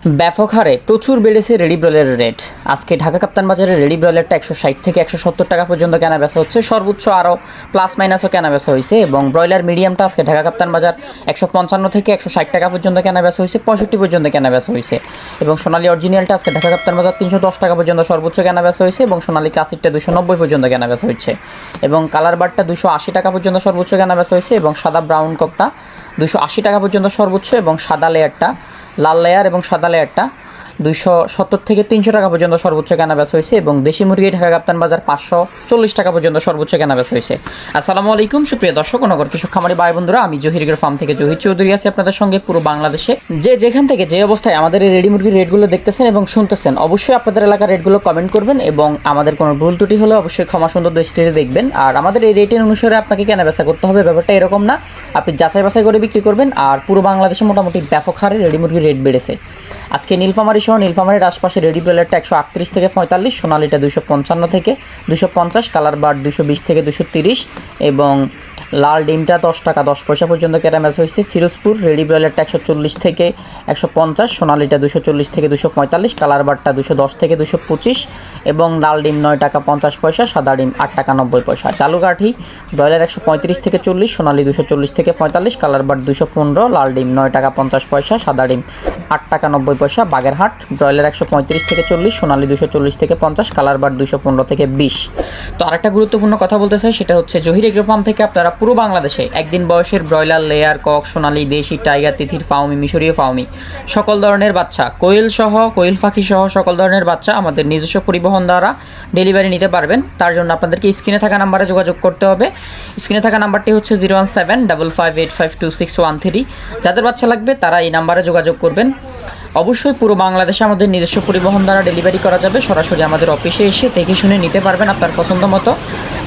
ব্যাপক হারে প্রচুর বেড়েছে রেডি ব্রয়লারের রেট। আজকে ঢাকা কাপ্তান বাজারে রেডি ব্রয়লারটা একশো ষাট থেকে একশো সত্তর টাকা পর্যন্ত কেনা বেচা হচ্ছে। সর্বোচ্চ আরও প্লাস মাইনাসও কেনা বেচা হয়েছে এবং ব্রয়লার মিডিয়ামটা আজকে ঢাকা কাপ্তান বাজার একশো পঞ্চান্ন থেকে একশো ষাট টাকা পর্যন্ত কেনা বেচা হয়েছে, পঁয়ষট্টি পর্যন্ত কেনা বেচা হয়েছে। এবং সোনালী অরিজিনালটা আজকে ঢাকা কাপ্তান বাজার তিনশো দশ টাকা পর্যন্ত সর্বোচ্চ কেনা বেচা হয়েছে এবং সোনালী ক্লাসিকটা দুশো নব্বই পর্যন্ত কেনা বেচা হচ্ছে এবং কালার বারটা দুশো আশি টাকা পর্যন্ত সর্বোচ্চ কেনা বেচা হয়েছে এবং সাদা ব্রাউন কপটা দুশো আশি টাকা পর্যন্ত সর্বোচ্চ এবং সাদা লেয়ারটা লাল লেয়ার এবং সাদা লেয়ারটা দুইশো সত্তর থেকে তিনশো টাকা পর্যন্ত সর্বোচ্চ কেনা বেচা হয়েছে এবং দেশি মুরগি ঢাকা কাপ্তান বাজার পাঁচশো চল্লিশ টাকা পর্যন্ত সর্বোচ্চ কেনা বেচা হয়েছে। আসসালামু আলাইকুম, সুপ্রিয় দর্শক নগর কৃষক খামারি ভাই বন্ধুরা আমি জহিরগের ফার্ম থেকে জহির চৌধুরী আছি আপনাদের সঙ্গে পুরো বাংলাদেশে। যে যেখান থেকে যে অবস্থায় আমাদের এই রেডি মুরগির রেটগুলো দেখতেছেন এবং শুনতেছেন, অবশ্যই আপনাদের এলাকার রেটগুলো কমেন্ট করবেন এবং আমাদের কোনো ভুল ত্রুটি হলে অবশ্যই ক্ষমা সুন্দর দৃষ্টিতে দেখবেন। আর আমাদের এই রেটের অনুসারে আপনাকে কেনা বেচা করতে হবে, ব্যাপারটা এরকম না। আপনি যাচাই বাছাই করে বিক্রি করবেন, আর পুরো বাংলাদেশে মোটামুটি ব্যাপক হারে রেডি মুরগির রেট বেড়েছে। আজকে নীলফামারি সহ নীলফামারির আশপাশে রেডি ব্রয়লারটা একশো আটত্রিশ থেকে পঁয়তাল্লিশ, সোনালিটা দুশো পঞ্চান্ন থেকে দুশো পঞ্চাশ, কালার বার্ড দুশো বিশ থেকে দুশো তিরিশ এবং লাল ডিমটা দশ টাকা, দশ পয়সা পর্যন্ত ক্যারামেজ হয়েছে। ফিরোজপুর রেডি ব্রয়লারটা একশো চল্লিশ থেকে একশো পঞ্চাশ, সোনালিটা দুশো চল্লিশ থেকে দুশো পঁয়তাল্লিশ, কালার বারটা দুশো দশ থেকে দুশো পঁচিশ এবং লাল ডিম নয় টাকা পঞ্চাশ পয়সা, সাদা ডিম আট টাকা নব্বই পয়সা। চালু কাঠি, ব্রয়লার একশো পঁয়ত্রিশ থেকে চল্লিশ, সোনালি দুশো চল্লিশ থেকে পঁয়তাল্লিশ, কালার বার দুশো পনেরো, লাল ডিম নয় টাকা পঞ্চাশ পয়সা, সাদা ডিম আট টাকা নব্বই পয়সা, বাগেরহাট, ব্রয়লার একশো পঁয়ত্রিশ থেকে চল্লিশ, সোনালি দুশো চল্লিশ থেকে পঞ্চাশ, কালার বার দুশো পনেরো থেকে বিশ। তো আরেকটা গুরুত্বপূর্ণ কথা বলতে চাই, সেটা হচ্ছে জহির এগ্রো ফার্ম থেকে আপনারা পুরো বাংলাদেশে একদিন বয়সের ব্রয়লার, লেয়ার, কক, সোনালি, দেশি, টাইগার, তিথির ফাউমি মিশরীয় ফাউমি সকল ধরনের বাচ্চা, কোয়েল সহ, কোয়েল পাখি সহ সকল ধরনের বাচ্চা আমাদের নিজস্ব পরিবহন দ্বারা ডেলিভারি নিতে পারবেন। তার জন্য আপনাদেরকে স্ক্রিনে থাকা নাম্বারে যোগাযোগ করতে হবে। স্ক্রিনে থাকা নাম্বারটি হচ্ছে zero one seven double five eight five two six one three যাদের বাচ্চা লাগবে, তারা এই নাম্বারে যোগাযোগ করবেন। অবশ্যই পুরো বাংলাদেশে আমাদের নিজস্ব পরিবহন দ্বারা ডেলিভারি করা যাবে। সরাসরি আমাদের অফিসে এসে দেখে শুনে নিতে পারবেন আপনার পছন্দ মতো।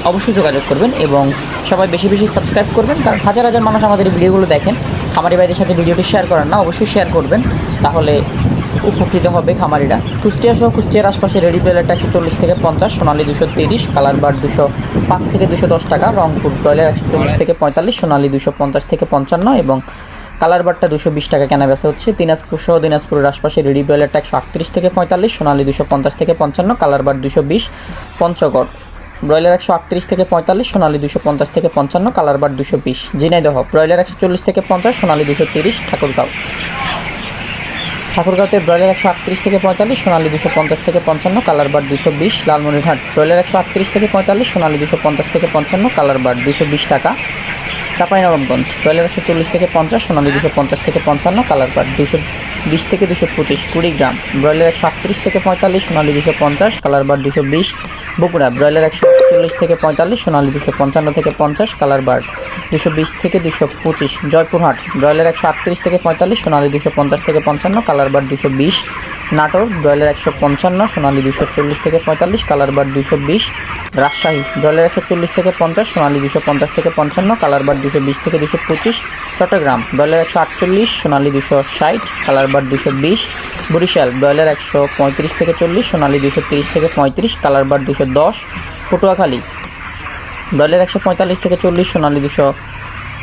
অবশ্যই যোগাযোগ করবেন এবং সবাই বেশি বেশি সাবস্ক্রাইব করবেন। কারণ হাজার হাজার মানুষ আমাদের ভিডিওগুলো দেখেন। খামারি ভাইদের সাথে ভিডিওটি শেয়ার করেন না, অবশ্যই শেয়ার করবেন। তাহলে উপকৃত হবে খামারিরা। কুষ্টিয়া সহ কুষ্টিয়ার আশপাশে রেডি ব্রয়লারটা একশো চল্লিশ থেকে পঞ্চাশ সোনালি দুশো তিরিশ কালার বার দুশো পাঁচ থেকে দুশো দশ টাকা রংপুর ব্রয়লার একশো চল্লিশ থেকে পঁয়তাল্লিশ সোনালি দুশো পঞ্চাশ থেকে পঞ্চান্ন এবং কালার বারটা দুশো বিশ টাকা কেনা বেচা হচ্ছে। দিনাজপুর সহ দিনাজপুরের আশপাশে রেডি ব্রয়লারটা একশো আটত্রিশ থেকে পঁয়তাল্লিশ সোনালি দুশো পঞ্চাশ থেকে পঞ্চান্ন কালার বার দুশো বিশ পঞ্চগড়। ব্রয়লার একশো আটত্রিশ থেকে পঁয়তাল্লিশ সোনালি দুশো পঞ্চাশ থেকে পঞ্চান্ন কালার বার দুশো বিশ। ঝিনাইদহ ব্রয়লার একশো চল্লিশ থেকে পঞ্চাশ সোনালি দুশো তিরিশ ঠাকুরগাঁও। ঠাকুরগাঁওতে ব্রয়লার একশো আটত্রিশ থেকে পঁয়তাল্লিশ, সোনালি দুশো পঞ্চাশ থেকে পঞ্চান্ন কালার বার দুশো বিশ, লালমনিরহাট ব্রয়লার একশো আটত্রিশ থেকে পঁয়তাল্লিশ, সোনালি দুশো পঞ্চাশ থেকে পঞ্চান্ন কালার বার দুশো বিশ টাকা। চাঁপাইনবাবগঞ্জ ব্রয়লার একশো চল্লিশ থেকে পঞ্চাশ, সোনালি দুশো পঞ্চাশ থেকে পঞ্চান্ন কালার বার দুশো বিশ থেকে দুশো পঁচিশ, কুড়িগ্রাম ব্রয়লার একশো আটত্রিশ থেকে পঁয়তাল্লিশ, সোনালি দুশো পঞ্চাশ কালার বার দুশো বিশ, বগুড়া ব্রয়লার একশো চল্লিশ থেকে পঁয়তাল্লিশ, সোনালি দুশো পঞ্চান্ন থেকে পঞ্চাশ কালার বার দুশো বিশ থেকে দুশো পঁচিশ, জয়পুরহাট। ব্রয়লার একশো আটত্রিশ থেকে পঁয়তাল্লিশ, সোনালি দুশো পঞ্চাশ থেকে পঞ্চান্ন কালার বার দুশো বিশ। নাটোর, ব্রয়লার একশো পঞ্চান্ন, সোনালি দুশো চল্লিশ থেকে পঁয়তাল্লিশ কালার বার দুশো বিশ। রাজশাহী, ব্রয়লার একশো চল্লিশ থেকে পঞ্চাশ, সোনালি দুশো পঞ্চাশ থেকে পঞ্চান্ন কালার বার দুশো বিশ থেকে দুশো পঁচিশ। চট্টগ্রাম, ব্রয়লার একশো আটচল্লিশ, সোনালি দুশো ষাট কালার বার দুশো বিশ। বরিশাল, ব্রয়লার একশো পঁয়ত্রিশ থেকে চল্লিশ, সোনালি দুশো তিরিশ থেকে পঁয়ত্রিশ কালার বার দুশো দশ। পটুয়াখালী ব্রয়লার একশো পঁয়তাল্লিশ থেকে চল্লিশ, সোনালি দুশো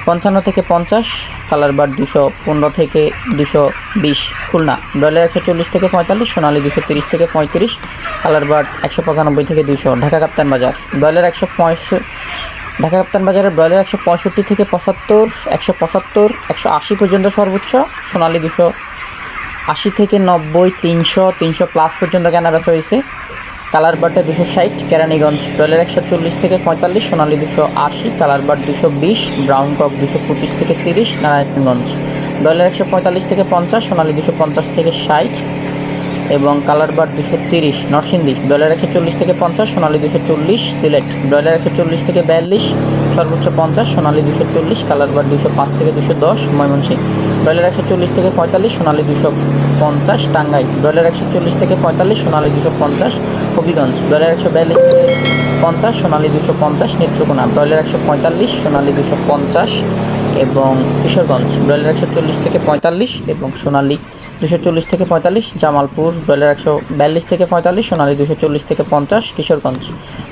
পঞ্চান্ন থেকে পঞ্চাশ, কালার বার দুশো পনেরো থেকে দুশো বিশ। খুলনা ব্রয়লার একশো চল্লিশ থেকে পঁয়তাল্লিশ, সোনালি দুশো তিরিশ থেকে পঁয়ত্রিশ, কালার বার একশো পঁচানব্বই থেকে দুশো। ঢাকা কাপ্তান বাজার ব্রয়লার একশো পঁয়ষট্টি, ঢাকা কাপ্তান বাজারে ব্রয়লার একশো পঁয়ষট্টি থেকে পঁচাত্তর, একশো পঁচাত্তর, একশো আশি পর্যন্ত সর্বোচ্চ, সোনালি দুশো আশি থেকে নব্বই, তিনশো তিনশো প্লাস পর্যন্ত কেনা হয়েছে। কালার বারটা দুশো ষাট, কেরানীগঞ্জ ব্রয়লার একশো চল্লিশ থেকে পঁয়তাল্লিশ, সোনালি দুশো আশি কালার বার দুশো বিশ ব্রাউন কক দুশো পঁচিশ থেকে তিরিশ, নারায়ণগঞ্জ ব্রয়লার একশো পঁয়তাল্লিশ থেকে পঞ্চাশ, সোনালি দুশো পঞ্চাশ থেকে ষাট এবং কালার বার দুশো তিরিশ, নরসিংদী ব্রয়লার একশো চল্লিশ থেকে পঞ্চাশ, সোনালি দুশো চল্লিশ, সিলেট ব্রয়লার একশো চল্লিশ থেকে বিয়াল্লিশ, সর্বোচ্চ পঞ্চাশ, সোনালি দুশো চল্লিশ কালার বার দুশো পাঁচ থেকে দুশো দশ, ময়মনসিংহ ব্রয়লার একশো চল্লিশ থেকে পঁয়তাল্লিশ, সোনালি দুশো পঞ্চাশ টাঙ্গাই ব্রয়লার একশো চল্লিশ থেকে পঁয়তাল্লিশ, সোনালি দুশো পঞ্চাশ, হবিগঞ্জ। ব্রয়লার একশো বিয়াল্লিশ থেকে পঞ্চাশ, সোনালি দুশো পঞ্চাশ, নেত্রকোনা। ব্রয়লার একশো পঁয়তাল্লিশ, সোনালি দুশো পঞ্চাশ এবং কিশোরগঞ্জ। ব্রয়লার একশো চল্লিশ থেকে পঁয়তাল্লিশ এবং সোনালি দুশো চল্লিশ থেকে পঁয়তাল্লিশ, জামালপুর। ব্রয়লার একশো বিয়াল্লিশ থেকে পঁয়তাল্লিশ, সোনালি দুশো চল্লিশ থেকে পঞ্চাশ, কিশোরগঞ্জ।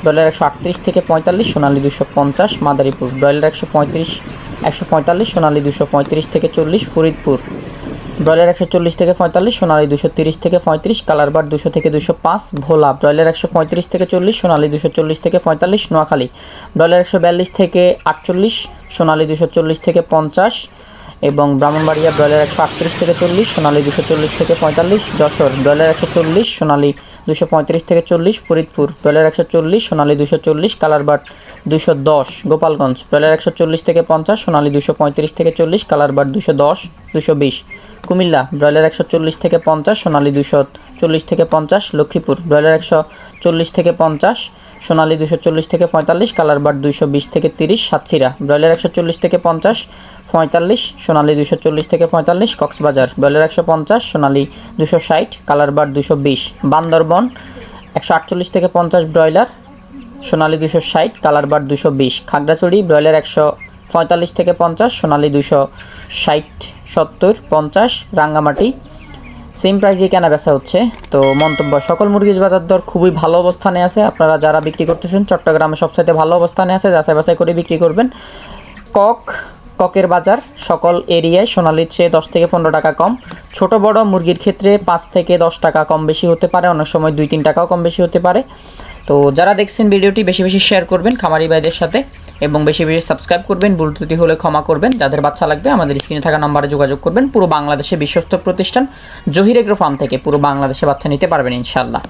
ব্রয়লার একশো আটত্রিশ থেকে পঁয়তাল্লিশ, সোনালি দুশো পঞ্চাশ, মাদারীপুর। ব্রয়লার একশো পঁয়ত্রিশ একশো পঁয়তাল্লিশ, সোনালি দুশো পঁয়ত্রিশ থেকে চল্লিশ, ফরিদপুর। ব্রয়লার একশো চল্লিশ থেকে পঁয়তাল্লিশ, সোনালি দুশো তিরিশ থেকে পঁয়ত্রিশ, কালার বার দুশো থেকে দুশো পাঁচ, ভোলা। ব্রয়লার একশো পঁয়ত্রিশ থেকে চল্লিশ, সোনালি দুশো চল্লিশ থেকে পঁয়তাল্লিশ, নোয়াখালী। ব্রয়লার একশো বিয়াল্লিশ থেকে আটচল্লিশ, সোনালি দুশো চল্লিশ থেকে পঞ্চাশ এবং ব্রাহ্মণবাড়িয়া ব্রয়লার একশো আটত্রিশ থেকে চল্লিশ, সোনালি দুশো চল্লিশ থেকে পঁয়তাল্লিশ, যশোর ব্রয়লার একশো চল্লিশ, সোনালি দুশো পঁয়ত্রিশ থেকে চল্লিশ, ফরিদপুর ব্রয়লার একশো চল্লিশ, সোনালি দুশো চল্লিশ, কালারবাট দুশো দশ, গোপালগঞ্জ ব্রয়লার একশো চল্লিশ থেকে পঞ্চাশ, সোনালি দুশো পঁয়ত্রিশ থেকে চল্লিশ, কালারবাট দুশো দশ দুশো বিশ। কুমিল্লা ব্রয়লার একশো চল্লিশ থেকে পঞ্চাশ, সোনালি দুশো চল্লিশ থেকে পঞ্চাশ, লক্ষ্মীপুর ব্রয়লার একশো চল্লিশ থেকে পঞ্চাশ সোনালি দুশো চল্লিশ থেকে পঁয়তাল্লিশ, কালার বার দুশো বিশ থেকে তিরিশ, সাতক্ষীরা। ব্রয়লার একশো চল্লিশ থেকে পঞ্চাশ, পঁয়তাল্লিশ, সোনালি দুশো চল্লিশ থেকে পঁয়তাল্লিশ, কক্সবাজার। ব্রয়লার একশো পঞ্চাশ, সোনালি দুশো ষাট, কালার বাট দুশো বিশ। বান্দরবন একশো আটচল্লিশ থেকে পঞ্চাশ ব্রয়লার, সোনালি দুশো ষাট, কালার বার দুশো বিশ। খাগড়াছড়ি ব্রয়লার একশো পঁয়তাল্লিশ থেকে পঞ্চাশ, সোনালি দুশো ষাট সত্তর, পঞ্চাশ। রাঙ্গামাটি সেম প্রাইজে কেনা বেচা হচ্ছে। তো মন্তব্য, সকল মুরগির বাজার দর খুবই ভালো অবস্থানে আছে। আপনারা যারা বিক্রি করতেছেন, চট্টগ্রামে সবচাইতে ভালো অবস্থানে আছে। যাচাই বাছাই করে বিক্রি করবেন। কক, ককের বাজার, সকল এরিয়ায় সোনালির চেয়ে দশ থেকে পনেরো টাকা কম। ছোট, বড় মুরগির ক্ষেত্রে পাঁচ থেকে দশ টাকা কম বেশি হতে পারে। অনেক সময় দুই, তিন টাকাও কম বেশি হতে পারে। তো যারা দেখছেন ভিডিওটি, বেশি বেশি শেয়ার করবেন খামারি ভাইদের সাথে এবং বেশি বেশি সাবস্ক্রাইব করবেন, ভুল ত্রুটি হলে ক্ষমা করবেন। যাদের বাচ্চা লাগবে, আমাদের স্ক্রিনে থাকা নম্বরে যোগাযোগ করবেন। পুরো বাংলাদেশে বিশ্বস্ত প্রতিষ্ঠান জহির এগ্রো ফার্ম থেকে পুরো বাংলাদেশে বাচ্চা নিতে পারবেন ইনশাল্লাহ